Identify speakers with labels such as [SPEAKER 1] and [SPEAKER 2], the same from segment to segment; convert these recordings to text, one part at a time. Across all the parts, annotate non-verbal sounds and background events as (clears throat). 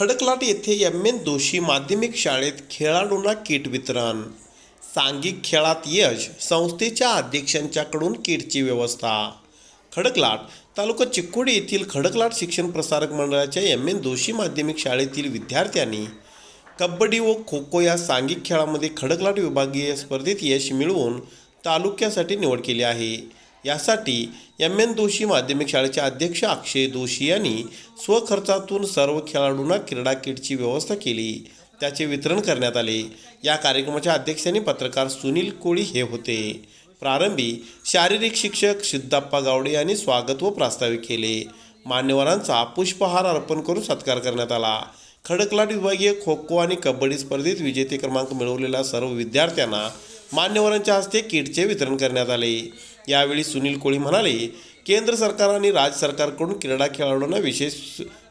[SPEAKER 1] खडकलाट येथे M N दोषी माध्यमिक शाळेत खेळाडूंना किट वितरण. सांघिक खेळात यश संस्थेच्या अध्यक्षांच्याकडून किटची व्यवस्था. खडकलाट तालुका चिकोडी येथील खडकलाट शिक्षण प्रसारक मंडळाच्या एम एन दोषी माध्यमिक शाळेतील विद्यार्थ्यांनी कबड्डी व खो खो या सांघिक खेळामध्ये खडकलाट विभागीय स्पर्धेत यश मिळवून तालुक्यासाठी निवड केली आहे. यासाठी एम एन दोषी माध्यमिक शाळेचे अध्यक्ष अक्षय दोषी यांनी स्वखर्चातून सर्व खेळाडूंना क्रीडा किटची व्यवस्था केली. त्याचे वितरण करण्यात आले. या कार्यक्रमाच्या अध्यक्षांनी पत्रकार सुनील कोळी हे होते. प्रारंभी शारीरिक शिक्षक सिद्धाप्पा गावडे यांनी स्वागत व प्रास्ताविक केले. मान्यवरांचा पुष्पहार अर्पण करून सत्कार करण्यात आला. खडकलाट विभागीय खो खो आणि कबड्डी स्पर्धेत विजेते क्रमांक मिळवलेल्या सर्व विद्यार्थ्यांना मान्यवरांच्या हस्ते किटचे वितरण करण्यात आले. यावेळी सुनील कोळी म्हणाले केंद्र सरकार आणि राज्य सरकारकडून क्रीडा खेळाडूंना विशेष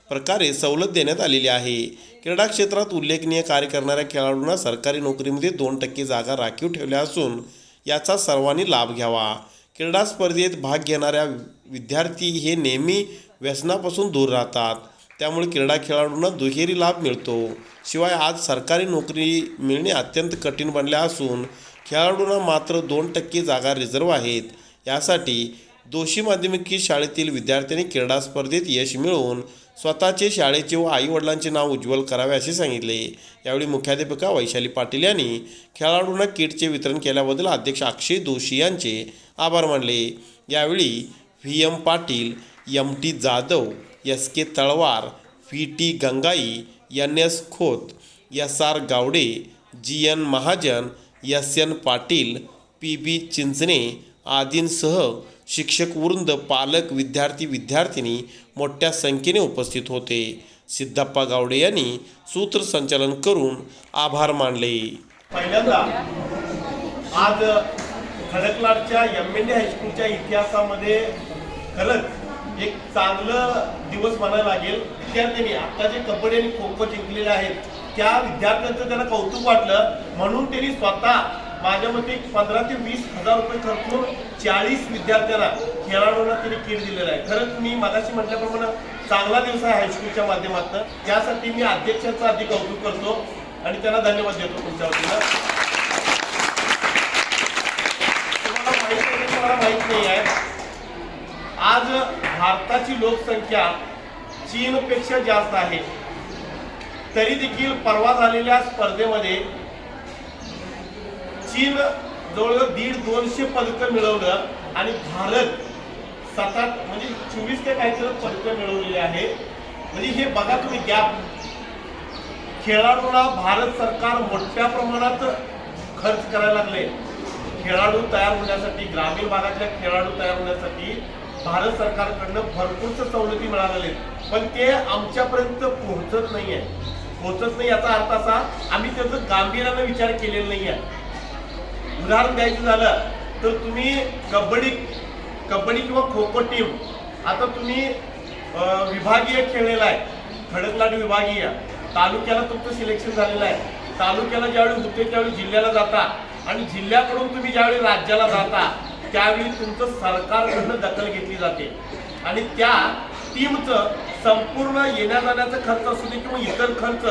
[SPEAKER 1] प्रकारे सवलत देण्यात आलेली आहे. क्रीडा क्षेत्रात उल्लेखनीय कार्य करणाऱ्या खेळाडूंना सरकारी नोकरीमध्ये दोन टक्के जागा राखीव ठेवल्या असून याचा सर्वांनी लाभ घ्यावा. क्रीडा स्पर्धेत भाग घेणाऱ्या विद्यार्थी हे नेहमी व्यसनापासून दूर राहतात. त्यामुळे क्रीडा खेळाडूंना दुहेरी लाभ मिळतो. शिवाय आज सरकारी नोकरी मिळणे अत्यंत कठीण बनले असून खेळाडूंना मात्र दोन टक्के जागा रिझर्व आहेत. यासाठी दोषी माध्यमिक शाळेतील विद्यार्थ्यांनी क्रीडा स्पर्धेत यश मिळवून स्वतःचे शाळेचे व आईवडिलांचे नाव उज्ज्वल करावे असे सांगितले. यावेळी मुख्याध्यापिका वैशाली पाटील यांनी खेळाडूंना किटचे वितरण केल्याबद्दल अध्यक्ष अक्षय दोषी यांचे आभार मानले. यावेळी V. M. Patil M. T. Jadhav S. K. Talwar V. T. Gangai N. S. Khot S. R. Gawade G. N. Mahajan S. N. Patil P. B. Chinchane आदींसह शिक्षक वृंद पालक विद्यार्थी विद्यार्थिनी मोठ्या संख्येने उपस्थित होते. सिद्धप्पा गावडे यांनी सूत्रसंचालन करून आभार मानले.
[SPEAKER 2] पहिल्यांदा आज खडकलाडच्या एम एन डी हायस्कूलच्या इतिहासामध्ये खरंच एक चांगलं दिवस म्हणायला लागेल. विद्यार्थ्यांनी आता जे कबड्डी आणि खो खो जिंकलेले आहेत त्या विद्यार्थ्यांचं त्यांना कौतुक वाटलं. म्हणून त्यांनी स्वतः माझ्या मते पंधरा ते वीस हजार रुपये खर्चून चाळीस विद्यार्थ्यांना खेळाडूंना त्यांनी किट दिलेलं आहे. खरंच मी मगाशी म्हटल्याप्रमाणे चांगला दिवस आहे हायस्कूलच्या माध्यमातून. त्यासाठी मी अध्यक्षांचं आधी कौतुक करतो आणि त्यांना धन्यवाद देतो तुमच्या वतीनं तुम्हाला माहिती आहे मला माहीत नाही आहे आज भारताची लोकसंख्या चीनपेक्षा जास्त आहे. तरी देखील परवा झालेल्या स्पर्धेमध्ये चीन जवळजवळ दीड दोनशे पदकं मिळवलं आणि भारत सतत म्हणजे चोवीस ते काहीतरी पदकं मिळवलेली आहे. म्हणजे हे बघा तुम्ही गॅप खेळाडूला भारत सरकार मोठ्या प्रमाणात खर्च करायला लागले. खेळाडू तयार होण्यासाठी ग्रामीण भागातल्या खेळाडू तयार होण्यासाठी भारत सरकारकडनं भरपूरच सवलती मिळालेल्या आहेत पण ते आमच्यापर्यंत पोहोचत नाही आहे पोहोचत नाही याचा अर्थ असा आम्ही त्याचं गांभीर्यानं विचार केलेला नाही आहे उदाहरण द्यायचं झालं तर तुम्ही कबड्डी कबड्डी किंवा खो खो टीम आता तुम्ही विभागीय खेळलेला आहे खडकलाट विभागीय तालुक्याला तुमचं सिलेक्शन झालेलं आहे. तालुक्याला ज्यावेळी होते त्यावेळी जिल्ह्याला जाता आणि जिल्ह्याकडून तुम्ही ज्यावेळी राज्याला जाता त्यावेळी तुमचं सरकारकडनं दखल घेतली जाते. आणि त्या टीमचं संपूर्ण येण्या जाण्याचा खर्च असू दे किंवा इतर खर्च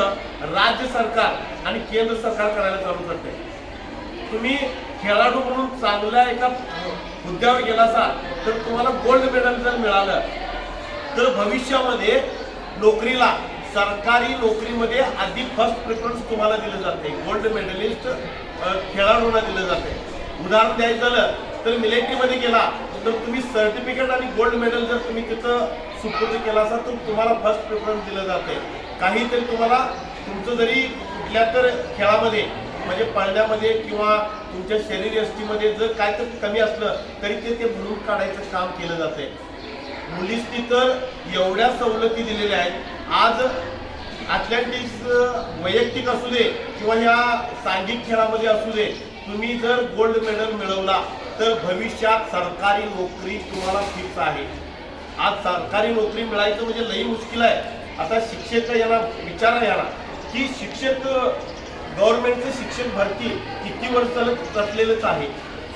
[SPEAKER 2] राज्य सरकार आणि केंद्र सरकार करायला चालू करते. तुम्ही खेळाडू म्हणून चांगल्या एका हुद्द्यावर गेला असाल तर तुम्हाला गोल्ड मेडल जर मिळालं तर भविष्यामध्ये नोकरीला सरकारी नोकरीमध्ये आधी फर्स्ट प्रेफरन्स तुम्हाला दिलं जाते. गोल्ड मेडलिस्ट खेळाडूंना दिलं जाते. उदाहरण द्यायचं झालं तर मिलिटरीमध्ये गेला तर तुम्ही सर्टिफिकेट आणि गोल्ड मेडल जर तुम्ही तिथं सुपूर्द केला असाल तर तुम्हाला फर्स्ट प्रेफरन्स दिलं जाते. काहीतरी तुम्हाला तुमचं जरी कुठल्या तर खेळामध्ये म्हणजे पळण्यामध्ये किंवा तुमच्या शरीर एसटीमध्ये जर काय तर कमी असलं तरी ते ते भरून काढायचं काम केलं जाते मुलीसनी तर एवढ्या सवलती दिलेल्या आहेत. आज ॲथलेटिक्स वैयक्तिक असू दे किंवा ह्या सांघिक खेळामध्ये असू दे तुम्ही जर गोल्ड मेडल मिळवला तर भविष्यात सरकारी नोकरी तुम्हाला फिक्स आहे. आज सरकारी नोकरी मिळायचं म्हणजे लई मुश्किल आहे. आता शिक्षक यांना विचारा याला की शिक्षक गव्हर्नमेंटचं शिक्षक भरती किती वर्ष चालत असलेलंच आहे.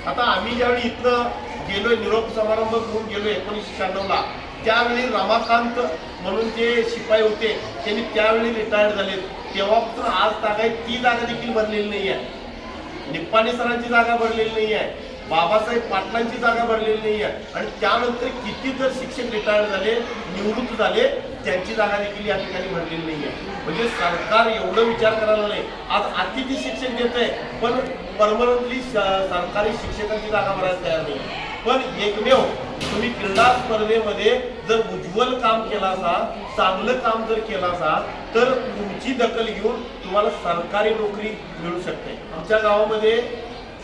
[SPEAKER 2] आता आम्ही ज्यावेळी इथनं गेलोय निरोप समारंभ घेऊन गेलो एकोणीसशे शहाण्णवला त्यावेळी रमाकांत म्हणून जे शिपाई होते त्यांनी त्यावेळी रिटायर्ड झाले तेव्हापासून आज तागाय ती जागा देखील भरलेली नाही आहे. निप्पाणी सरांची जागा भरलेली नाही आहे. बाबासाहेब पाटलांची जागा भरलेली नाही आहे. आणि त्यानंतर किती जर शिक्षक रिटायर्ड झाले निवृत्त झाले. त्यांची जागा देखील या ठिकाणी भरलेली नाही आहे म्हणजे सरकार एवढं विचार करायला नाही आज अतिथी शिक्षक देत आहे पण परमनंटली सरकारी शिक्षकांची जागा भरायला तयार नाही पण एकमेव तुम्ही क्रीडा स्पर्धेमध्ये जर उज्ज्वल काम केला असाल चांगलं काम जर केलं असाल तर तुमची दखल घेऊन तुम्हाला सरकारी नोकरी मिळू शकते. आमच्या गावामध्ये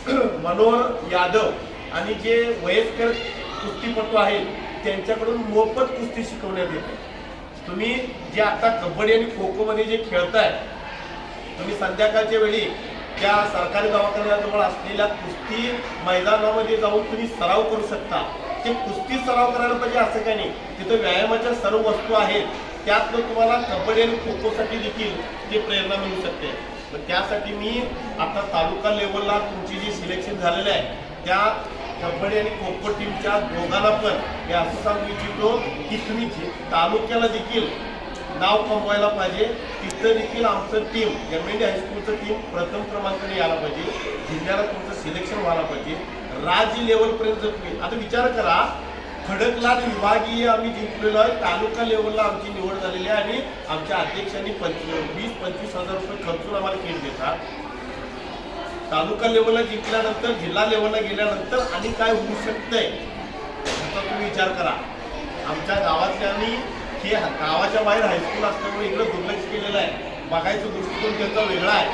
[SPEAKER 2] (clears throat) मनोहर यादव आणि जे वयस्कर कुस्तीपटू आहेत त्यांच्याकडून मोफत कुस्ती शिकवण्यात येते. तुम्ही जे आता कबड्डी आणि खो खो मध्ये जे खेळताय तुम्ही संध्याकाळच्या वेळी त्या सरकारी दवाखान्याजवळ असलेल्या कुस्ती मैदानामध्ये जाऊन तुम्ही सराव करू शकता. ते कुस्ती सराव करायला पाहिजे असं काही नाही. तिथं व्यायामाच्या सर्व वस्तू आहेत. त्यातनं तुम्हाला कबड्डी आणि खो खोसाठी देखील ते प्रेरणा मिळू शकते. तर त्यासाठी मी आता तालुका लेवलला तुमची जी सिलेक्शन झालेलं आहे त्या कबड्डी आणि खो खो टीमच्या दोघांना पण मी असं सांगू इच्छितो की तुम्ही तालुक्याला देखील नाव कमवायला पाहिजे तिथं देखील आमचं टीम एम एन डी हायस्कूलचं टीम प्रथम क्रमांकाने यायला पाहिजे जिल्ह्याला तुमचं सिलेक्शन व्हायला पाहिजे. राज्य लेवलपर्यंत जर तुम्ही आता विचार करा खडकलाट विभागीय आम्ही जिंकलेलो आहे तालुका लेवलला आमची निवड झालेली आहे आणि आमच्या अध्यक्षांनी पंचवीस वीस पंचवीस हजार रुपये खर्चून आम्हाला खेळ देतात. तालुका लेवलला जिंकल्यानंतर जिल्हा लेवलला गेल्यानंतर आणि काय होऊ शकतंय असा तुम्ही विचार करा. आमच्या गावातल्यांनी हे गावाच्या बाहेर हायस्कूल असल्यामुळे इकडं दुर्लक्ष केलेलं आहे. बघायचं दृष्टिकोन त्यांचा वेगळा आहे.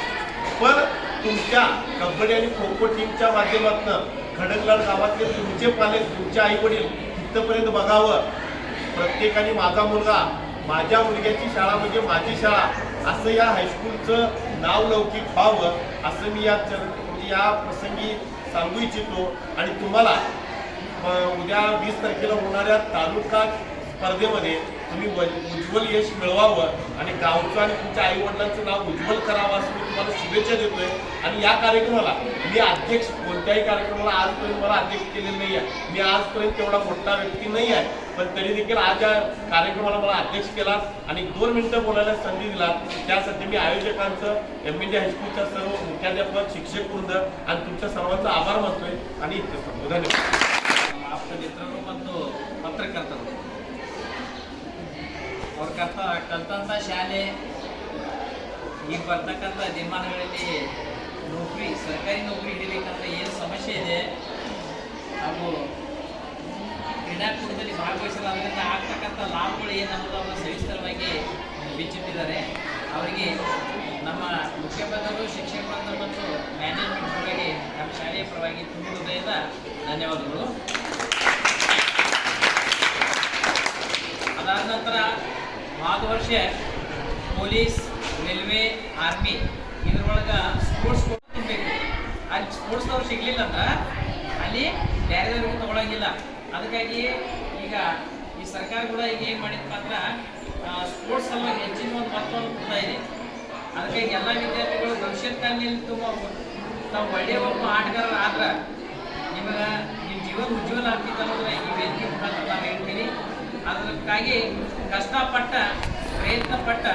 [SPEAKER 2] पण तुमच्या कबड्डी आणि खो खो टीमच्या माध्यमातून खडकलाड गावातले तुमचे पालक तुमचे आई वडील बघावं. प्रत्येकाने माझा मुलगा माझ्या मुलग्याची शाळा म्हणजे माझी शाळा. असं या हायस्कूलचं नाव लौकिक व्हावं असं मी या चर- या प्रसंगी सांगू इच्छितो. आणि तुम्हाला उद्या वीस तारखेला होणाऱ्या तालुका स्पर्धेमध्ये तुम्ही उज्ज्वल यश मिळवावं आणि गावचं आणि तुमच्या आईवडिलांचं नाव उज्ज्वल करावं असं मी तुम्हाला शुभेच्छा देतोय. आणि या कार्यक्रमाला मी अध्यक्ष कोणत्याही कार्यक्रमाला आजपर्यंत मला अध्यक्ष केलेलं नाही आहे. मी आजपर्यंत तेवढा मोठा व्यक्ती नाही आहे. पण तरी देखील आज या कार्यक्रमाला मला अध्यक्ष केला आणि दोन मिनिटं बोलायला संधी दिला त्यासाठी मी आयोजकांचं एम एन डी हायस्कूलच्या सर्व मुख्याध्यापक शिक्षक वृंद आणि तुमच्या सर्वांचा आभार मानतोय आणि इतकं सांगतो धन्यवाद.
[SPEAKER 3] आपण मित्रांनो म्हणतो ಕರ್ತ ಕಲ್ತಂಥ ಶಾಲೆ. ಈಗ ಬರ್ತಕ್ಕಂಥ ದಿನಮಾನಗಳಲ್ಲಿ ನೌಕರಿ, ಸರ್ಕಾರಿ ನೌಕರಿ ಹಿಡಿಬೇಕಂತ ಏನು ಸಮಸ್ಯೆ ಇದೆ, ಹಾಗೂ ಕ್ರೀಡಾಕೂಟದಲ್ಲಿ ಅದರಿಂದ ಆಗ್ತಕ್ಕಂಥ ಲಾಭಗಳು ಏನು ಅನ್ನೋದನ್ನು ಸವಿಸ್ತರವಾಗಿ ಬಿಚ್ಚಿಟ್ಟಿದ್ದಾರೆ. ಅವರಿಗೆ ನಮ್ಮ ಮುಖ್ಯೋಪಾಧ್ಯಾಯರು ಶಿಕ್ಷಕರಿಂದ ಮತ್ತು ಮ್ಯಾನೇಜ್ಮೆಂಟ್ ಪರವಾಗಿ ನಮ್ಮ ಶಾಲೆಯ ಪರವಾಗಿ ತುಂಬ ಹೃದಯದ ಧನ್ಯವಾದಗಳು. ಅದಾದ ನಂತರ ಹೋದ ವರ್ಷ ಪೊಲೀಸ್, ರೈಲ್ವೆ, ಆರ್ಮಿ. ಇದ್ರೊಳಗೆ ಸ್ಪೋರ್ಟ್ಸ್ ತುಂಬಬೇಕು ಅಲ್ಲಿ ಸ್ಪೋರ್ಟ್ಸ್ನವ್ರು ಸಿಗ್ಲಿಲ್ಲ ಅಂದ್ರೆ ಅಲ್ಲಿ ಬೇರೆದವ್ರಿಗೂ ತಗೊಳಂಗಿಲ್ಲ. ಅದಕ್ಕಾಗಿ ಈಗ ಈ ಸರ್ಕಾರ ಕೂಡ ಈಗ ಏನು ಮಾಡಿದಪ್ಪ ಅಂದ್ರೆ ಸ್ಪೋರ್ಟ್ಸ್ ಸಲುವಾಗಿ ಹೆಚ್ಚಿನ ಒಂದು ಮಹತ್ವವನ್ನು ಕೊಡ್ತಾ ಇದೆ. ಅದಕ್ಕಾಗಿ ಎಲ್ಲ ವಿದ್ಯಾರ್ಥಿಗಳು ಭವಿಷ್ಯದ ಕಾಲದಲ್ಲಿ ತುಂಬ ತಾವು ಒಳ್ಳೆಯ ಒಬ್ಬ ಆಟಗಾರರು ಆದ್ರೆ ನಿಮಗೆ ನಿಮ್ಮ ಜೀವನ ಉಜ್ವಲ ಆಗ್ತಿತ್ತು ಅನ್ನೋದ್ರೆ ಈ ವೇದಿಕೆ ಮುಖಾಂತರ ನಾವು ಹೇಳ್ತೀನಿ. ಅದಕ್ಕಾಗಿ ಕಷ್ಟಪಟ್ಟ, ಪ್ರಯತ್ನಪಟ್ಟ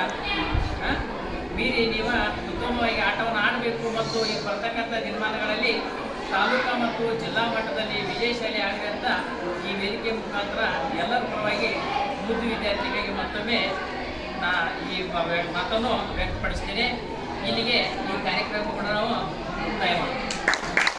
[SPEAKER 3] ಮೀರಿ ನೀವು ಉತ್ತಮವಾಗಿ ಆಟವನ್ನು ಆಡಬೇಕು ಮತ್ತು ಈ ಬರ್ತಕ್ಕಂಥ ನಿರ್ಮಾಣಗಳಲ್ಲಿ ತಾಲೂಕಾ ಮತ್ತು ಜಿಲ್ಲಾ ಮಟ್ಟದಲ್ಲಿ ವಿಜಯಶಾಲಿ ಆಗಲಿ ಈ ವೇದಿಕೆ ಮುಖಾಂತರ ಎಲ್ಲರ ಪರವಾಗಿ ಮುದ್ದು ವಿದ್ಯಾರ್ಥಿಗಳಿಗೆ ಮತ್ತೊಮ್ಮೆ ನಾ ಈ ಮಾತನ್ನು ವ್ಯಕ್ತಪಡಿಸ್ತೇನೆ. ಇಲ್ಲಿಗೆ ಈ ಕಾರ್ಯಕ್ರಮವನ್ನು ನಾವು ಮುಕ್ತಾಯ ಮಾಡ್ತೀವಿ.